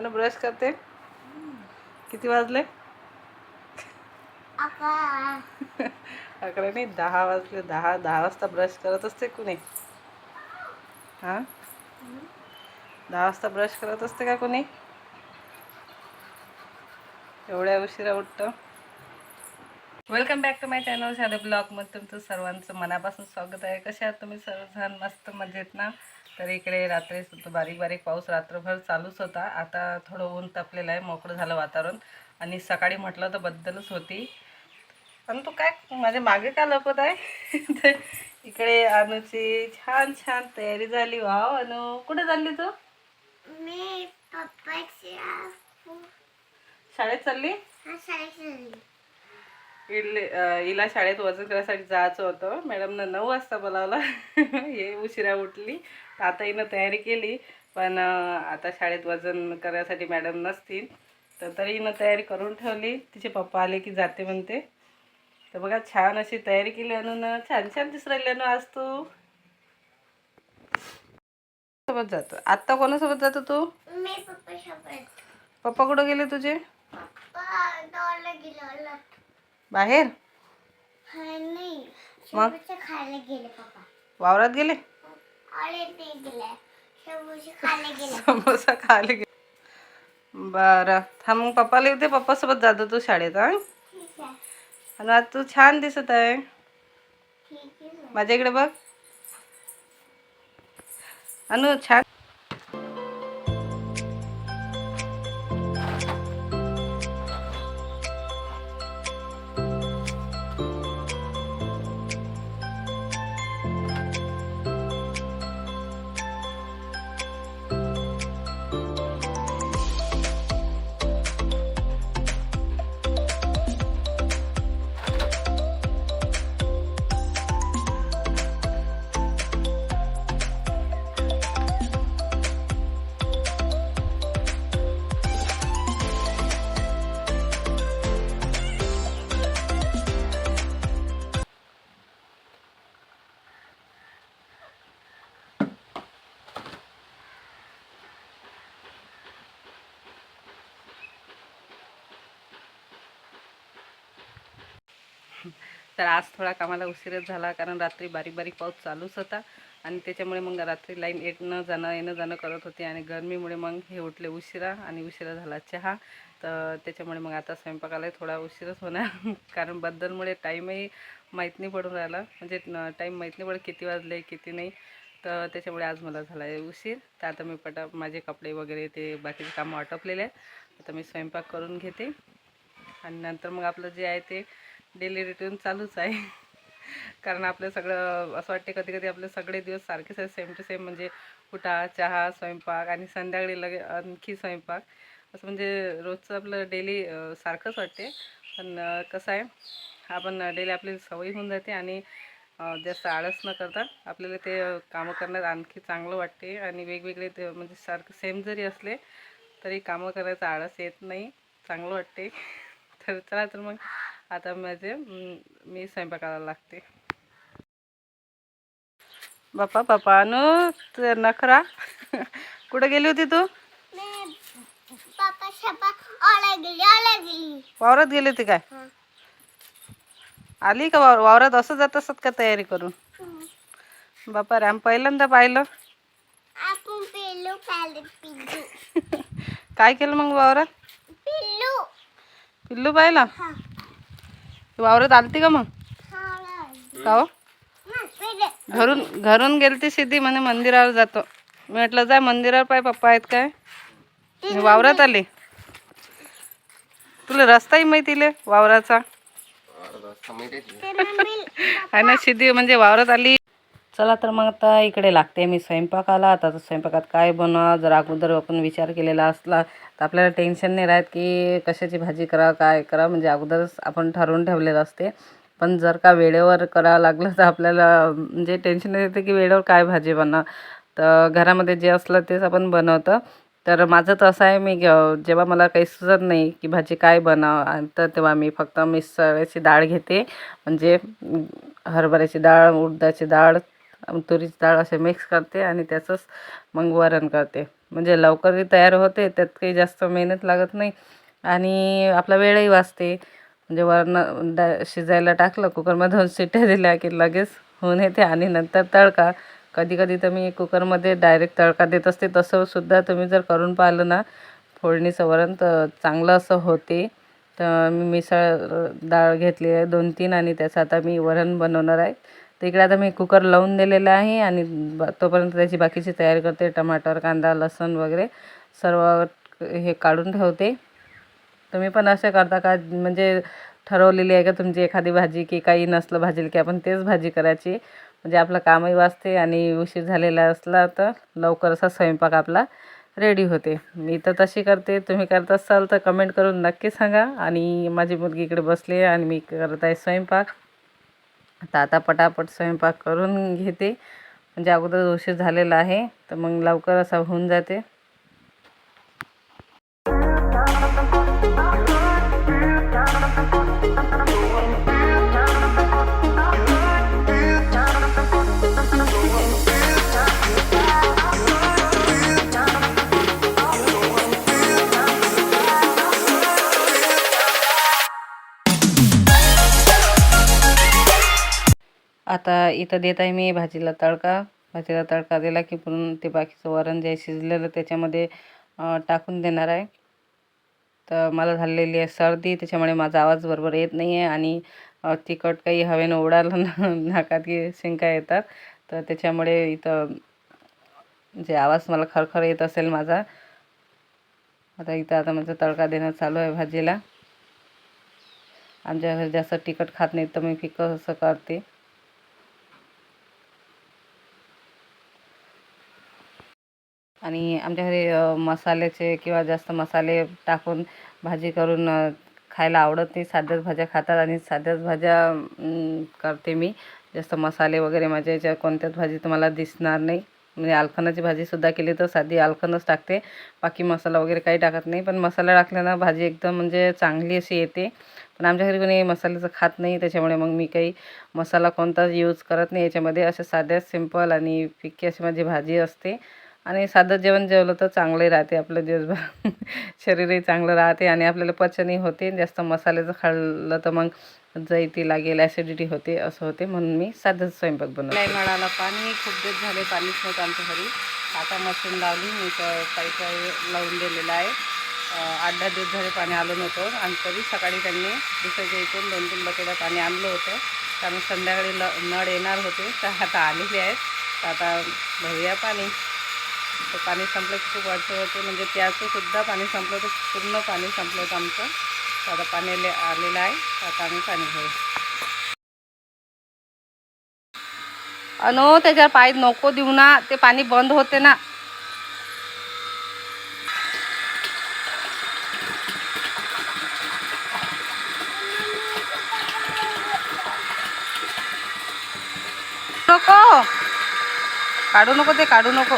आणि ब्रश करते. किती वाजले? अकरा. नाही दहा वाजले. दहा दहा वाजता ब्रश करत असते कुणी? हां? दहा वाजता ब्रश करत असते का कोणी? एवढ्या उशिरा उठतं? Welcome back to my channel साधे ब्लॉगमध्ये तुमचं सर्वांचं मनापासून स्वागत आहे. कसे आहात तुम्ही? सर्वजण मस्त मजेत ना? तर इकडे रात्री सुद्धा बारीक बारीक पाऊस रात्रभर चालूच होता. आता थोडं ऊन तपलेलं आहे मोकळं झालं वातावरण. आणि सकाळी म्हटलं तर बद्दलच होती. आणि तू काय माझ्या मागे का लपत आहे? तर इकडे अनुची छान छान तयारी झाली. वाव अनु. कुठे चालली तू? मी शाळेत चालली? शाळेत इडले हिला शाळेत वजन करायसाठी जायचं होतं. मॅडमनं नऊ वाजता बोलावलं. हे उशिरा उठली. आता हिनं तयारी केली. पण आता शाळेत वजन करायसाठी मॅडम नसतील. तर तरी हिनं तयारी करून ठेवली. तिचे पप्पा आले की जाते म्हणते. तर बघा छान अशी तयारी केली आणून छान छान दिसू राहिली अनु आज तू. सोबत जातो. आत्ता कोणासोबत जातो तू? पप्पा कुठं गेले तुझे? बाहेर? मग? खायला गेले पप्पा. वावरात गेले? गेले. खायला गेले. समोसा खायला गे बरं. थांब मग पप्पाला येऊ दे. पप्पासोबत जातो तू शाळेत हा? आणि आज तू छान दिसत आहे. माझ्या इकडे बघ. अनु छान तर आज थोडा कामाला उशीरच झाला कारण रात्री बारीक बारीक पाऊस चालूच होता. आणि त्याच्यामुळे मग रात्री लाईन येणं जाणं येणं जाणं करत होती. आणि गरमीमुळे मग हे उठले उशिरा आणि उशिरा झाला चहा. तर त्याच्यामुळे मग आता स्वयंपाकाला थोडा उशीरच होणार. कारण बद्दलमुळे टाईमही माहीत नाही पडून राहिला. म्हणजे टाईम माहीत नाही पडत किती वाजले किती नाही. तर त्याच्यामुळे आज मला झाला आहे उशीर. तर आता मी पटा माझे कपडे वगैरे ते बाकीचे कामं आटोपलेले आहेत. आता मी स्वयंपाक करून घेते. आणि नंतर मग आपलं जे आहे ते डेली रुटीन चालूच आहे. कारण आपलं सगळं असं वाटते कधी कधी आपले सगळे दिवस सारखेच आहेत सेम टू सेम म्हणजे उठा चहा स्वयंपाक आणि संध्याकाळी लगे आणखी स्वयंपाक. असं म्हणजे रोजचं आपलं डेली सारखंच वाटते. पण कसं आहे आपण डेली आपली सवय होऊन जाते आणि जास्त आळस न करता आपल्याला ते कामं करण्यात आणखी चांगलं वाटते आणि वेगवेगळे ते म्हणजे सारखं सेम जरी असले तरी कामं करायचं आळस येत नाही. चांगलं वाटते. तर चला तर मग आता माझे अं, मी स्वयंपाकाला लागते. बाप्पा बाप्पा अनु नखरा. कुठं गेली होती तू? वावरात गेली होती काय? हा. आली का वावर वावरात असं जात असत का तयारी करून? बापा राम पहिल्यांदा पाहिलं. काय केलं मग वावरात? पिल्लू. पिल्लू पाहिलं? हा वावरात आलती का मग? का हो. घरून घरून गेलती सिद्धी म्हणे मंदिरावर जातो. मी म्हटलं जाय मंदिरावर पाय पप्पा आहेत काय? मी वावरात आली. तुला रस्ताही माहिती ले वावराचा. ते आहे. ना सिद्धी? म्हणजे वावरात आली. चला तर मग आता इकडे लागते मी स्वयंपाकाला. आता स्वयंपाकात काय बनवा? जर अगोदर आपण विचार केलेला असला तर आपल्याला टेन्शन नाही राहत की कशाची भाजी करा काय करा म्हणजे अगोदरच आपण ठरवून ठेवलेलं असते. पण जर का वेळेवर करावं लागलं तर आपल्याला म्हणजे टेन्शन येते की वेळेवर काय भाजी बनवा तर घरामध्ये जे असलं तेच आपण बनवतं. तर माझं तर असं आहे मी जेव्हा मला काही सुचत नाही की भाजी काय बनावं तर तेव्हा मी फक्त मिसळची डाळ घेते. म्हणजे हरभऱ्याची डाळ उडदाची डाळ तुरीची डाळ असे मिक्स करते आणि त्याचंच मग वरण करते. म्हणजे लवकरही तयार होते त्यात काही जास्त मेहनत लागत नाही. आणि आपला वेळही वाचते. म्हणजे वरण डा शिजायला टाकलं कुकरमध्ये दोन शिट्ट्या दिल्या की लगेच होऊन येते आणि नंतर तडका. कधी कधी तर मी कुकरमध्ये डायरेक्ट तडका देत असते. तसंसुद्धा तुम्ही जर करून पाहिलं ना फोडणीचं वरण तर चांगलं असं होते. तर मी मिसळ डाळ घेतली आहे दोन तीन आणि त्याचं आता मी वरण बनवणार आहे. तर इकडे आता मी कुकर लावून दिलेला आहे आणि ब तोपर्यंत त्याची बाकीची तयारी करते. टमाटर कांदा लसूण वगैरे सर्व हे काढून ठेवते. तुम्ही पण असे करता का? म्हणजे ठरवलेली आहे का तुमची एखादी भाजी की काही नसलं भाजील की आपण तेच भाजी करायची? म्हणजे आपलं कामही वाचते आणि उशीर झालेला असला तर लवकर असा स्वयंपाक आपला रेडी होते. मी तर तशी करते. तुम्ही करत असाल तर कमेंट करून नक्की सांगा. आणि माझी मुलगी इकडे बसली आहे आणि मी करत आहे स्वयंपाक. तर आता पटापट स्वयंपाक करून घेते. म्हणजे अगोदर उशीर झालेला आहे तर मग लवकर असा होऊन जाते. आता इथं देत आहे मी भाजीला तडका. भाजीला तडका दिला की पुरून ते बाकीचं वरण जे शिजलेलं त्याच्यामध्ये टाकून देणार आहे. तर मला झालेली आहे सर्दी त्याच्यामुळे माझा आवाज बरोबर येत नाही आहे आणि तिखट काही हवेनं उडालं नाकात की शिंका येतात. तर त्याच्यामुळे इथं जे आवाज मला खरखर येत असेल माझा आता इथं आता माझा तडका देणं चालू आहे भाजीला. आमच्या घरी जास्त तिखट खात नाही तर मी फिकं असं करते. आणि आमच्या घरी मसाल्याचे किंवा जास्त मसाले टाकून भाजी करून खायला आवडत नाही. साध्याच भाज्या खातात आणि साध्याच भाज्या करते मी. जास्त मसाले वगैरे माझ्या याच्या कोणत्याच भाजी तुम्हाला दिसणार नाही. म्हणजे आलखनाची भाजीसुद्धा केली तर साधी आलखनच टाकते. बाकी मसाला वगैरे काही टाकत नाही. पण मसाला टाकल्यानं भाजी एकदम म्हणजे चांगली अशी येते. पण आमच्या घरी कोणी मसाल्याचं खात नाही. त्याच्यामुळे मग मी काही मसाला कोणताच यूज करत नाही. याच्यामध्ये अशा साध्या सिंपल आणि फिक्की अशी माझी भाजी असते. आणि साधं जेवण जेवलं तर चांगलंही राहते आपलं दिवसभर. शरीरही चांगलं राहते आणि आपल्याला पचनही होते. जास्त मसाल्याचं खाल्लं तर मग जैती लागेल ॲसिडिटी होते असं होते. म्हणून मी साधंच स्वयंपाक बनवते. नळाला पाणी खूप दिवस झाले पाणीच नव्हतं आमच्या घरी. आता मशीन लावली मी तर काही काही लावून दिलेलं आहे. आठ दहा दिवस झाले पाणी आलं नव्हतं. आणि तरी सकाळी त्यांनी दुसऱ्याच्या इथून दोन तीन बकेटा पाणी आणलं होतं. कारण संध्याकाळी ल नळ येणार होते तर आता आलेले आहेत. तर आता भरूया पाणी. तर पाणी संपलं की खूप अडचण होते. म्हणजे त्याचं सुद्धा पाणी संपलं तर पूर्ण पाणी संपलं होतं आमचं. तर आता पाणी आलेलं आहे. तर आता आम्ही पाणी घेऊ. अनो त्याच्यावर पाय नको देऊ ना. ते पाणी बंद होते ना. नको. काढू नको ते काढू नको.